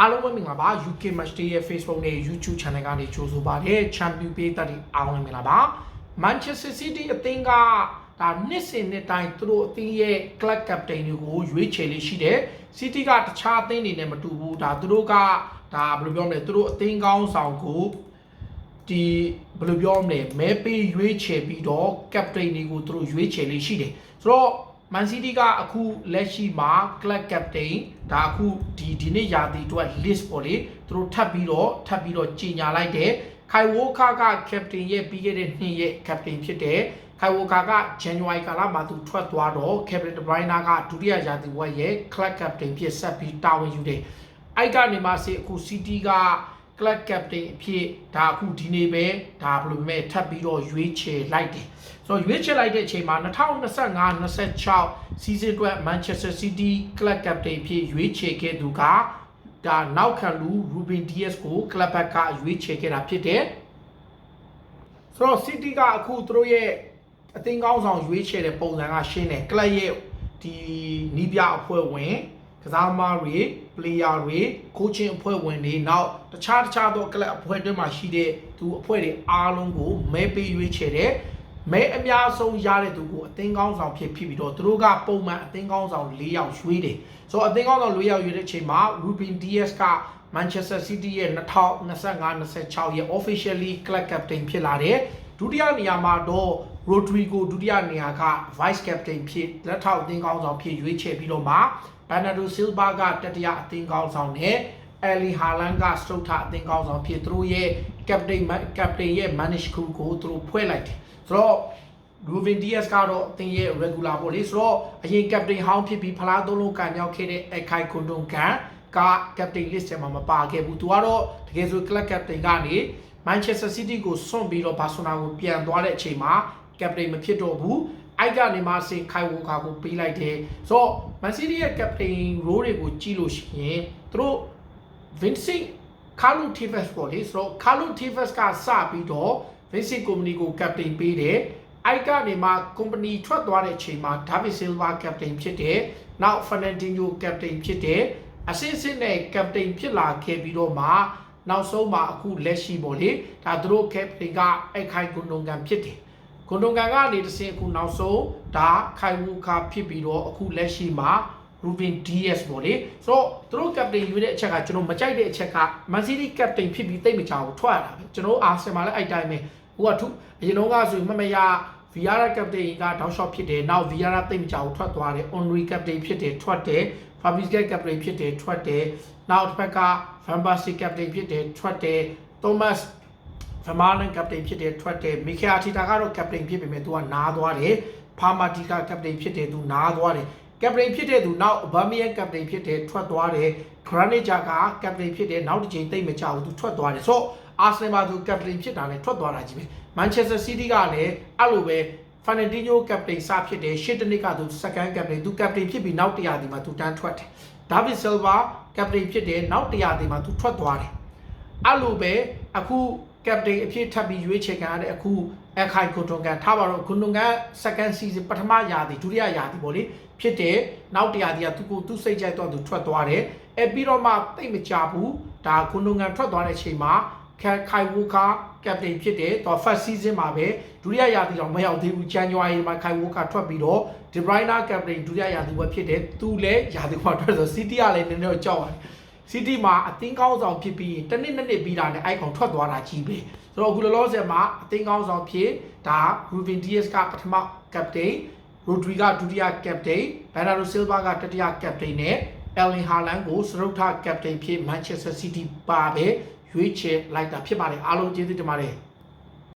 အားလုံးပဲမင်္ဂလာပါ UK Match Day ရဲ့ Facebook နဲ့ YouTube Channel ကနေကြိုဆိုပါတယ် Champion ပေးတတ်တဲ့အားလုံးပဲမင်္ဂလာပါ Manchester City အသင်းကဒါနှစ်စဉ်နှစ်တိုင်းသူတို့အသင်းရဲ့ club captain တွေကိုရွေးချယ်လေးရှိတယ် City ကတခြားအသင်းတွေနဲ့မတူဘူးဒါသူတို့ကဒါဘယ်လိုပြောမလဲသူတို့အသင်းကောင်းဆောင်ကိုဒီဘယ်လိုပြောမလဲမဲပေးရွေးချယ်ပြီးတော့ captain တွေကိုသူတို့ရွေးချယ်လေးရှိတယ်ဆိုတော့ Man City ကအခုလက်ရှိမှာ club captain ဒါအခုဒီဒီနေ့ရာသီအတွက် list ပေါ့လေသူတို့ထပ်ပြီးတော့ထပ်ပြီးတော့ကြီးညာလိုက်တယ်ခိုင်ဝိုခါက captain ရဲ့ပြီးခဲ့တဲ့နှစ်ရဲ့ captain ဖြစ်တယ်ခိုင်ဝိုခါက January ကာလမှာသူထွက်သွားတော့ Kevin De Bruyne ကဒုတိယရာသီဝက်ရဲ့ club captain ဖြစ်ဆက်ပြီးတာဝန်ယူတယ်အဲ့ကနေမှစေအခု City က club captain အဖြစ်ဒါအခုဒီနေ့ပဲဒါဘယ်လိုပဲထပ်ပြီးတော့ရွေးချယ်လိုက်တယ်ဆိုတော့ရွေးချယ်လိုက်တဲ့အချိန်မှာ2025-26 season အတွက် Manchester City club captain ဖြစ်ရွေးချယ်ခဲ့သူကဒါနောက်ခံလူ Ruben Dias ကို club ဘက်ကရွေးချယ်ခဲ့တာဖြစ်တယ်ဆိုတော့ City ကအခုသူတို့ရဲ့အသင်းကောင်းဆောင်ရွေးချယ်တဲ့ပုံစံကရှင်းတယ် club ရဲ့ဒီနီးပြအဖွဲ့ဝင် ကစားသမားတွေ player တွေ coaching အဖွဲ့ဝင်တွေနောက်တခြားတခြားသော club အဖွဲ့တွေမှာရှိတဲ့သူအဖွဲ့တွေအားလုံးကိုမဲပေးရွေးချယ်တဲ့မဲအများဆုံးရတဲ့သူကိုအသင်းကောင်းဆောင်ဖြစ်ဖြစ်ပြီးတော့သူတို့ကပုံမှန်အသင်းကောင်းဆောင်၄ယောက်ရွေးတယ်ဆိုတော့အသင်းကောင်းဆောင်၄ယောက်ရွေးတဲ့အချိန်မှာ Ruben Dias က Manchester City ရဲ့2025-26ရဲ့ officially club captain ဖြစ်လာတယ်ဒုတိယနေရာမှာတော့ Rodrigo ဒုတိယနေရာက vice captain ဖြစ်လက်ထောက်အသင်းကောင်းဆောင်ဖြစ်ရွေးချယ်ပြီးတော့မှ Bernardo Silva ကတတိယအသင်းကောင်းဆောင်နဲ့အယ်လီဟာလန်ကစတုထအသင်းကောင်းဆောင်ဖြစ်သူတို့ရဲ့ captain captain ရဲ့ manage crew ကိုသူတို့ဖွဲ့လိုက်တယ်ဆိုတော့ Ruben Dias ကတော့အသင်းရဲ့ regular ပေါ့လေဆိုတော့အရင် captain ဟောင်းဖြစ်ပြီးဖလားသုံးလုံးကန်ရောက်ခဲ့တဲ့အခိုင်ကွန်တွန်ကန်က captain list ထဲမှာမပါခဲ့ဘူးသူကတော့တကယ်ဆို club captain ကနေ Manchester City ကိုစွန့်ပြီးတော့ Barcelona ကိုပြန်သွားတဲ့အချိန်မှာ captain မဖြစ်တော့ဘူး အိုက်ကနေမှစင်ခိုင်ဝိုကာကိုပေးလိုက်တယ်ဆိုတော့ Man City ရဲ့ captain role တွေကိုကြည့်လို့ရှိရင်သူတို့ Vincent Carlo Tevez ပေါ့လေဆိုတော့ Carlo Tevez ကစပြီးတော့ Vincent Company ကို captain ပေးတယ်အိုက်ကနေမှ company ထွက်သွားတဲ့အချိန်မှာ David Silva captain ဖြစ်တယ်နောက် Fernandinho captain ဖြစ်တယ်အစစ်စစ်နဲ့ captain ဖြစ်လာခဲ့ပြီးတော့မှနောက်ဆုံးမှာအခုလက်ရှိပေါ့လေဒါသူတို့ captain ကအိုက်ခိုင်ကွန်ဒုံကန်ဖြစ်တယ် ကွန်ဒုံကန်ကနေတစ်ဆင့်အခုနောက်ဆုံးဒါခိုင်ဝူခါဖြစ်ပြီးတော့အခုလက်ရှိမှာ Ruben Dias ပေါ့လေဆိုတော့သူတို့ captain ယူတဲ့အချက်ကကျွန်တော်မကြိုက်တဲ့အချက်က Man City captain ဖြစ်ပြီးတိတ်မချဘူးထွက်ရတာပဲကျွန်တော် Arsenal လည်းအဲ့တိုင်းပဲဟိုကထုအရင်တော့ကဆိုမမရ Vieira captain ကတောက်လျှောက်ဖြစ်တယ်နောက် Vieira တိတ်မချဘူးထွက်သွားတယ် Henry captain ဖြစ်တယ်ထွက်တယ် Fabregas captain ဖြစ်တယ်ထွက်တယ်နောက်တစ်ဖက်က Van Persie captain ဖြစ်တယ်ထွက်တယ် Thomas ဖမာလန်ကပတိန်ဖြစ်တဲ့ထွက်တဲ့မီခီယာတီတာကတော့ကပတိန်ဖြစ်ပေမဲ့သူကနားသွားတယ်ဖာမာတီကကပတိန်ဖြစ်တဲ့သူနားသွားတယ်ကပတိန်ဖြစ်တဲ့သူနောက်ဘာမီယန်ကပတိန်ဖြစ်တဲ့ထွက်သွားတယ်ဂရနစ်ဂျာကကပတိန်ဖြစ်တဲ့နောက်တစ်ချိန်တိတ်မကြဘူးသူထွက်သွားတယ်ဆိုတော့အာဆင်နယ်မှာသူကပတိန်ဖြစ်တာနဲ့ထွက်သွားတာကြီးပဲမန်ချက်စတာစီးတီးကလည်းအဲ့လိုပဲဖန်နတီညိုကပတိန်စဖြစ်တယ်ရှစ်တနစ်ကသူစကန်ကပတိန်သူကပတိန်ဖြစ်ပြီးနောက်တရာဒီမှာသူတန်းထွက်တယ်ဒါဗစ်ဆယ်ဗာကပတိန်ဖြစ်တယ်နောက်တရာဒီမှာသူထွက်သွားတယ် အဲ့လိုပဲအခုကပတိန်အဖြစ်ထပ်ပြီးရွေးချယ်ခံရတဲ့အခုအခိုင်ကွန်တွန်ကန်ထားပါတော့ကွန်တွန်ကန် second season ပထမရာသီဒုတိယရာသီပေါ့လေဖြစ်တယ်နောက်တရာသီကသူကိုသူစိတ်ကြိုက်တော့သူထွက်သွားတယ်အဲပြီးတော့မှတိတ်မကြဘူးဒါကွန်တွန်ကန်ထွက်သွားတဲ့အချိန်မှာခိုင်ဝူကာကပတိန်ဖြစ်တယ်တော့ first season မှာပဲဒုတိယရာသီတော့မရောက်သေးဘူး January မှာခိုင်ဝူကာထွက်ပြီးတော့ De Bruyne ကပတိန်ဒုတိယရာသီပဲဖြစ်တယ်သူလည်းရာသီမှာထွက်ဆို City ကလည်းနည်းနည်းတော့ကြောက်ရတယ် စီးတီမှာအသင်းကောင်းဆောင်ဖြစ်ပြီးတနစ်နှစ်နှစ်ပြီးတာနဲ့အိုက်ကောင်ထွက်သွားတာကြီးပဲဆိုတော့အခုလောလောဆယ်မှာအသင်းကောင်းဆောင်ဖြစ်ဒါ Ruben Dias ကပထမကပတိန် Rodri ကဒုတိယကပတိန် Bernardo Silva ကတတိယကပတိန်နဲ့ Erling Haaland ကိုစရုပ်ထကပတိန်ဖြစ် Manchester City ပါပဲရွေးချယ်လိုက်တာဖြစ်ပါတယ်အားလုံးကျေးဇူးတင်ပါတယ်